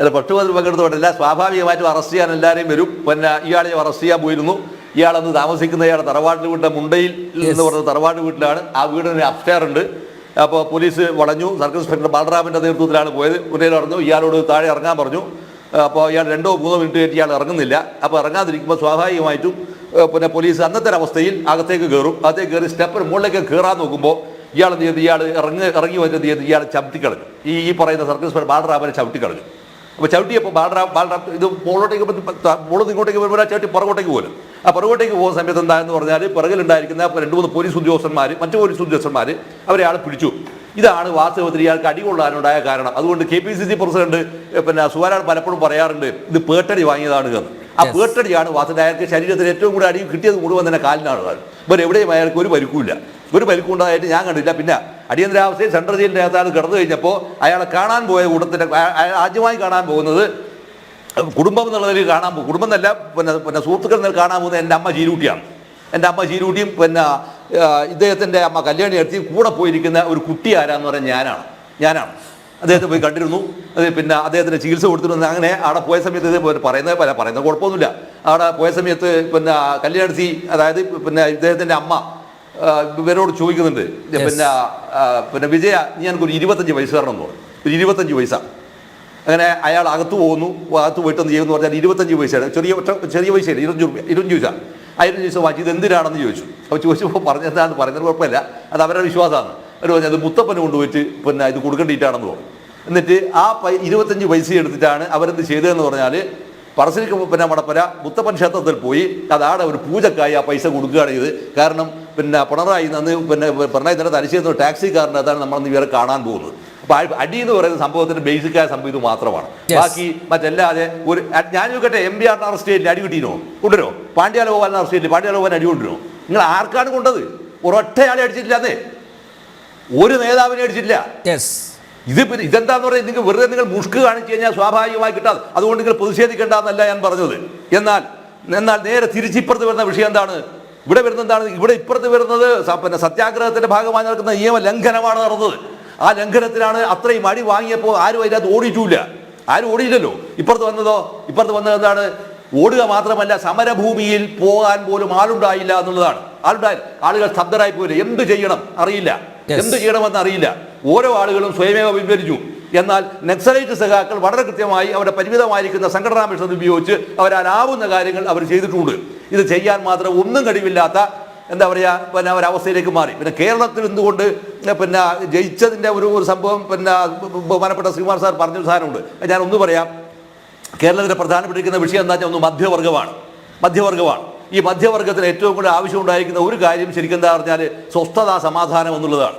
അല്ല പട്ടുപതിൽ പങ്കെടുത്തോട്ടില്ല സ്വാഭാവികമായിട്ടും അറസ്റ്റ് ചെയ്യാൻ എല്ലാവരെയും വരും. പിന്നെ ഇയാളെ അറസ്റ്റ് ചെയ്യാൻ പോയിരുന്നു. ഇയാളന്ന് താമസിക്കുന്ന ഇയാളെ തറവാട്ടിൽ വീട്ടിലെ മുണ്ടയിൽ എന്ന് പറഞ്ഞ തറവാട് വീട്ടിലാണ്. ആ വീടിന് അപ്സ്റ്റെയർ ഉണ്ട്. അപ്പോൾ പോലീസ് വളഞ്ഞു. സർക്കിൾ ഇൻസ്പെക്ടർ ബാലറാമിന്റെ നേതൃത്വത്തിലാണ് പോയത്. ഉന്നയിൽ പറഞ്ഞു ഇയാളോട് താഴെ ഇറങ്ങാൻ പറഞ്ഞു. അപ്പോൾ ഇയാൾ രണ്ടോ മൂന്നോ മിനിറ്റ് കയറ്റി ഇയാൾ ഇറങ്ങുന്നില്ല. അപ്പോൾ ഇറങ്ങാതിരിക്കുമ്പോൾ സ്വാഭാവികമായിട്ടും പിന്നെ പോലീസ് അന്നത്തെ അവസ്ഥയിൽ അകത്തേക്ക് കയറും അകത്തേക്ക് കയറി സ്റ്റെപ്പർ മുകളിലേക്ക് കയറാൻ നോക്കുമ്പോൾ ഇയാൾ എന്ത് ചെയ്തു? ഇയാൾ ഇറങ്ങി ഇറങ്ങി വരുന്നത് ചെയ്ത്? ഇയാൾ ചവിട്ടിക്കളഞ്ഞു ഈ ഈ പറയുന്ന സർക്കിൾ ഇൻസ്പെക്ടർ ബാലറാമനെ ചവിട്ടിക്കളഞ്ഞു അപ്പോൾ ചവിട്ടിയപ്പോൾ ബാലറാം ബാലറാം ഇത് മുകളിലോട്ടേക്ക് മുകളിൽ ഇങ്ങോട്ടേക്ക് വരുമ്പോൾ ചവിട്ടി പുറകോട്ടേക്ക് പോലും ആ പുറകോട്ടേക്ക് പോകുന്ന സമയത്ത് എന്താണെന്ന് പറഞ്ഞാൽ പിറകിലുണ്ടായിരിക്കുന്ന രണ്ട് മൂന്ന് പോലീസ് ഉദ്യോഗസ്ഥന്മാർ മറ്റു പോലീസ് ഉദ്യോഗസ്ഥന്മാർ അവരെ ആൾ പിടിച്ചു. ഇതാണ് വാസ്തവത്തിൽ ഇയാൾക്ക് അടികൊള്ളാനുണ്ടായ കാരണം. അതുകൊണ്ട് K P C C president പിന്നെ സുവാരാൾ പലപ്പോഴും പറയാറുണ്ട് ഇത് പേട്ടടി വാങ്ങിയതാണ് എന്ന്. ആ. പേട്ടടിയാണ് വാസ്തവത്തിൽ അയാൾക്ക് ശരീരത്തിൽ ഏറ്റവും കൂടുതൽ അടി കിട്ടിയത് മുഴുവൻ തന്നെ കാലിനാണ്. ഇവർ എവിടെയും അയാൾക്ക് ഒരു പരിക്കുമില്ല. ഒരു പരിക്കുണ്ടായിട്ട് ഞാൻ കണ്ടില്ല പിന്നെ അടിയന്തരാവസ്ഥയിൽ സെൻട്രൽ ജയിലിന്റെ അകത്താണ് കിടന്നു കഴിഞ്ഞപ്പോൾ അയാളെ കാണാൻ പോയ കൂട്ടത്തിന്റെ ആദ്യമായി കാണാൻ പോകുന്നത് കുടുംബം എന്നുള്ള നിലയിൽ കാണാൻ പോകും. കുടുംബം എന്നല്ല പിന്നെ പിന്നെ സുഹൃത്തുക്കൾ കാണാൻ പോകുന്നത് എന്റെ അമ്മ ചീരൂട്ടിയാണ് എന്റെ അമ്മ ചീരൂട്ടിയും പിന്നെ ഇദ്ദേഹത്തിന്റെ അമ്മ കല്യാണി എടുത്തി കൂടെ പോയിരിക്കുന്ന ഒരു കുട്ടി ആരാന്ന് പറഞ്ഞാൽ ഞാനാണ്. ഞാനാണ്. അദ്ദേഹത്തെ പോയി കണ്ടിരുന്നു. അത് പിന്നെ അദ്ദേഹത്തിന് ചികിത്സ കൊടുത്തിരുന്നു. അങ്ങനെ അവിടെ പോയ സമയത്ത് ഇത് പറയുന്നത് പല പറയുന്നത് കുഴപ്പമൊന്നുമില്ല. അവിടെ പോയ സമയത്ത് പിന്നെ കല്യാണത്തി അതായത് പിന്നെ ഇദ്ദേഹത്തിന്റെ അമ്മ ഇവരോട് ചോദിക്കുന്നുണ്ട് പിന്നെ പിന്നെ വിജയ നീ എനിക്കൊരു ഇരുപത്തഞ്ച് വയസ്സ് തരണം എന്ന് പറഞ്ഞു. ഒരു ഇരുപത്തഞ്ച് പൈസ. അങ്ങനെ അയാൾ അകത്ത് പോകുന്നു അകത്ത് പോയിട്ട് ഒന്ന് ചെയ്യുമെന്ന് പറഞ്ഞാൽ ഇരുപത്തഞ്ച് പൈസയാണ്. ചെറിയ ചെറിയ പൈസയല്ല ഇരുപത്തഞ്ച് രൂപ ഇരുപത്തഞ്ച് പൈസ. ആയിരം പൈസ വാങ്ങി ഇത് എന്തിനാണെന്ന് ചോദിച്ചു. അപ്പോൾ ചോദിച്ചപ്പോൾ പറഞ്ഞതാണ് പറഞ്ഞത് കുഴപ്പമില്ല. അത് അവരുടെ വിശ്വാസമാണ്. അവർ പറഞ്ഞു അത് മുത്തപ്പന് കൊണ്ടുപോയിട്ട് പിന്നെ ഇത് കൊടുക്കേണ്ടിയിട്ടാണെന്ന് പറഞ്ഞു. എന്നിട്ട് ആ പൈ ഇരുപത്തഞ്ച് പൈസ എടുത്തിട്ടാണ് അവരെന്ത് ചെയ്തതെന്ന് പറഞ്ഞാൽ പറശ്ശിനിക്ക് പിന്നെ മടപ്പര മുത്തപ്പൻ ക്ഷേത്രത്തിൽ പോയി അതാണ് ഒരു പൂജക്കായി ആ പൈസ കൊടുക്കുകയാണ് ചെയ്ത് കാരണം പിന്നെ പിണറായി നിന്ന് പിന്നെ പിണറായി തന്നെ തലശ്ശേരി അതാണ് നമ്മൾ ഇവരെ കാണാൻ പോകുന്നത്. അപ്പോൾ അടി എന്ന് പറയുന്ന സംഭവത്തിന്റെ ബേസിക്കായ സംഭവം ഇത് മാത്രമാണ്. ബാക്കി മറ്റല്ലാതെ ഒരു ഞാൻ ചോദിക്കട്ടെ എം ബി ആർ അറസ്റ്റ് ചെയ്തില്ല അടി കിട്ടിയോ കൊണ്ടുവരോ പാണ്ഡ്യാല ഗോപാലിനെ അറസ്റ്റ് ചെയ്തില്ല പാണ്ഡ്യാല ഗോപാലിനെ അടി കൊണ്ടുവരോ നിങ്ങൾ ആർക്കാണ് കൊണ്ടത്? ഒരൊറ്റയാളെ അടിച്ചിട്ടില്ല അതെ ഒരു നേതാവിനെ അടിച്ചിട്ടില്ല. യെസ് ഇത് പിന്നെ ഇതെന്താന്ന് പറയുന്നത്? നിങ്ങൾ വെറുതെ നിങ്ങൾ മുഷ്ക് കാണിച്ചു കഴിഞ്ഞാൽ സ്വാഭാവികമായി കിട്ടാതെ അതുകൊണ്ട് നിങ്ങൾ പ്രതിഷേധിക്കേണ്ടെന്നല്ല ഞാൻ പറഞ്ഞത്. എന്നാൽ എന്നാൽ നേരെ തിരിച്ചിപ്പുറത്ത് വരുന്ന വിഷയം എന്താണ്? ഇവിടെ വരുന്ന എന്താണ്? ഇവിടെ ഇപ്പുറത്ത് വരുന്നത് പിന്നെ സത്യാഗ്രഹത്തിന്റെ ഭാഗമായി നടക്കുന്ന നിയമ ലംഘനമാണ് നടന്നത്. ആ ലംഘനത്തിലാണ് അത്രയും അടി വാങ്ങിയപ്പോൾ ആരും അതിനകത്ത് ഓടിയിട്ടില്ല. ആരും ഓടിയില്ലല്ലോ. ഇപ്പുറത്ത് വന്നതോ? ഇപ്പുറത്ത് വന്നത് എന്താണ്? ഓടുക മാത്രമല്ല സമരഭൂമിയിൽ പോകാൻ പോലും ആളുണ്ടായില്ല എന്നുള്ളതാണ്. ആളുണ്ടായി ആളുകൾ സ്തബ്ധരായി പോയില്ല എന്ത് ചെയ്യണം? അറിയില്ല. എന്ത് ചെയ്യണമെന്ന് അറിയില്ല. ഓരോ ആളുകളും സ്വയമേവ പിൻവലിച്ചു. എന്നാൽ നക്സലൈറ്റ് സഖാക്കൾ വളരെ കൃത്യമായി അവരുടെ പരിമിതമായിരിക്കുന്ന സംഘടനാ മിഷൻ ഉപയോഗിച്ച് അവരാലാവുന്ന കാര്യങ്ങൾ അവർ ചെയ്തിട്ടുണ്ട്. ഇത് ചെയ്യാൻ മാത്രം ഒന്നും കഴിവില്ലാത്ത എന്താ പറയുക പിന്നെ ഒരവസ്ഥയിലേക്ക് മാറി. പിന്നെ കേരളത്തിൽ എന്തുകൊണ്ട് പിന്നെ ജയിച്ചതിന്റെ ഒരു ഒരു സംഭവം പിന്നെ ബഹുമാനപ്പെട്ട ശ്രീമാർ സാർ പറഞ്ഞൊരു സാധനമുണ്ട്. ഞാൻ ഒന്ന് പറയാം. കേരളത്തിലെ പ്രധാനപ്പെട്ടിരിക്കുന്ന വിഷയം എന്താ വെച്ചാൽ ഒന്ന് മധ്യവർഗമാണ് മധ്യവർഗമാണ് ഈ മധ്യവർഗത്തിന് ഏറ്റവും കൂടുതൽ ആവശ്യമുണ്ടായിരിക്കുന്ന ഒരു കാര്യം ശരിക്കും എന്താ പറഞ്ഞാൽ സ്വസ്ഥത സമാധാനം എന്നുള്ളതാണ്.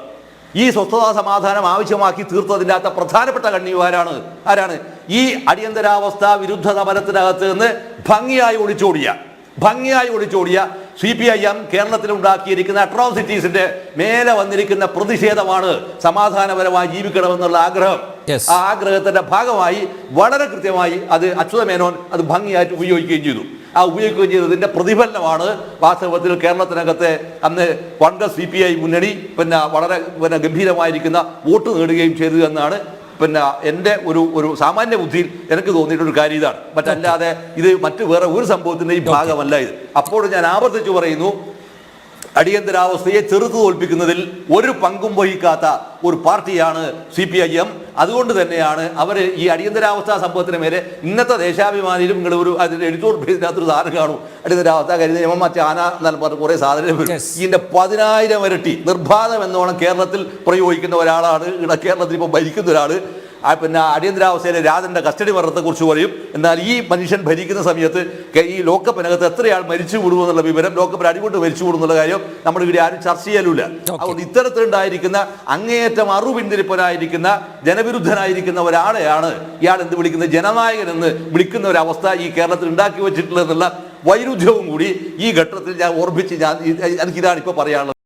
ഈ സ്വസ്ഥതാ സമാധാനം ആവശ്യമാക്കി തീർത്തതില്ലാത്ത പ്രധാനപ്പെട്ട കണ്ണിമാരാണ് ആരാണ്? ഈ അടിയന്തരാവസ്ഥ വിരുദ്ധ സമരത്തിനകത്ത് നിന്ന് ഭംഗിയായി ഒളിച്ചോടിയ ഭംഗിയായി ഒളിച്ചോടിയ സി പി ഐ എം കേരളത്തിൽ ഉണ്ടാക്കിയിരിക്കുന്ന അട്രോസിറ്റീസിന്റെ മേലെ വന്നിരിക്കുന്ന പ്രതിഷേധമാണ് സമാധാനപരമായി ജീവിക്കണമെന്നുള്ള ആഗ്രഹം. ആ ആഗ്രഹത്തിന്റെ ഭാഗമായി വളരെ കൃത്യമായി അത് അച്യുതമേനോൻ അത് ഭംഗിയായിട്ട് ഉപയോഗിക്കുകയും ചെയ്തു. ആ ഉപയോഗിക്കുകയും ചെയ്തതിന്റെ പ്രതിഫലനമാണ് വാസ്തവത്തിൽ കേരളത്തിനകത്തെ അന്ന് കോൺഗ്രസ് സി പി ഐ മുന്നണി പിന്നെ വളരെ പിന്നെ ഗംഭീരമായിരിക്കുന്ന വോട്ട് നേടുകയും ചെയ്തു എന്നാണ് പിന്നെ എന്റെ ഒരു ഒരു സാമാന്യ ബുദ്ധിയിൽ എനിക്ക് തോന്നിയിട്ടൊരു കാര്യം ഇതാണ്. മറ്റല്ലാതെ ഇത് മറ്റു വേറെ ഒരു സംഭവത്തിന്റെയും ഭാഗമല്ല ഇത്. അപ്പോൾ ഞാൻ ആവർത്തിച്ചു പറയുന്നു അടിയന്തരാവസ്ഥയെ ചെറുത്തു തോൽപ്പിക്കുന്നതിൽ ഒരു പങ്കും വഹിക്കാത്ത ഒരു പാർട്ടിയാണ് സി പി ഐ എം അതുകൊണ്ട് തന്നെയാണ് അവർ ഈ അടിയന്തരാവസ്ഥ സംഭവത്തിന് മേലെ ഇന്നത്തെ ദേശാഭിമാനിയിലും നിങ്ങൾ ഒരു അതിന്റെ എഡിറ്റോർ പേജിനകത്തൊരു സാധനം കാണും. അടിയന്തരാവസ്ഥ കരുതി എം മറ്റേ ചാന എന്നാൽ പറഞ്ഞ കുറേ സാധനം വരും. ഇതിന്റെ പതിനായിരം ഇരട്ടി നിർബാധം എന്നോണം കേരളത്തിൽ പ്രയോഗിക്കുന്ന ഒരാളാണ്. ഇവിടെ കേരളത്തിൽ ഇപ്പോൾ ഭരിക്കുന്ന ഒരാൾ പിന്നെ അടിയന്തരാവസ്ഥയിലെ രാജന്റെ കസ്റ്റഡി മരണത്തെക്കുറിച്ച് പറയും. എന്നാൽ ഈ മനുഷ്യൻ ഭരിക്കുന്ന സമയത്ത് ഈ ലോക്കപ്പിനകത്ത് എത്രയാൾ മരിച്ചു വിടുമെന്നുള്ള വിവരം ലോക്കപ്പിൽ അടികൊണ്ട് മരിച്ചു കൂടുന്നുള്ള കാര്യം നമ്മൾ ഇവിടെ ആരും ചർച്ച ചെയ്യലില്ല അതുകൊണ്ട് ഇത്തരത്തിലുണ്ടായിരിക്കുന്ന അങ്ങേയറ്റം അറുപിന്തിരിപ്പനായിരിക്കുന്ന ജനവിരുദ്ധനായിരിക്കുന്ന ഒരാളെയാണ് ഇയാൾ എന്ത് വിളിക്കുന്നത്? ജനനായകൻ എന്ന് വിളിക്കുന്ന ഒരു അവസ്ഥ ഈ കേരളത്തിൽ ഉണ്ടാക്കി വെച്ചിട്ടുള്ളതെന്നുള്ള വൈരുദ്ധ്യവും കൂടി ഈ ഘട്ടത്തിൽ ഞാൻ ഓർമ്മിച്ച് ഞാൻ എനിക്കിതാണ് ഇപ്പോൾ പറയാനുള്ളത്.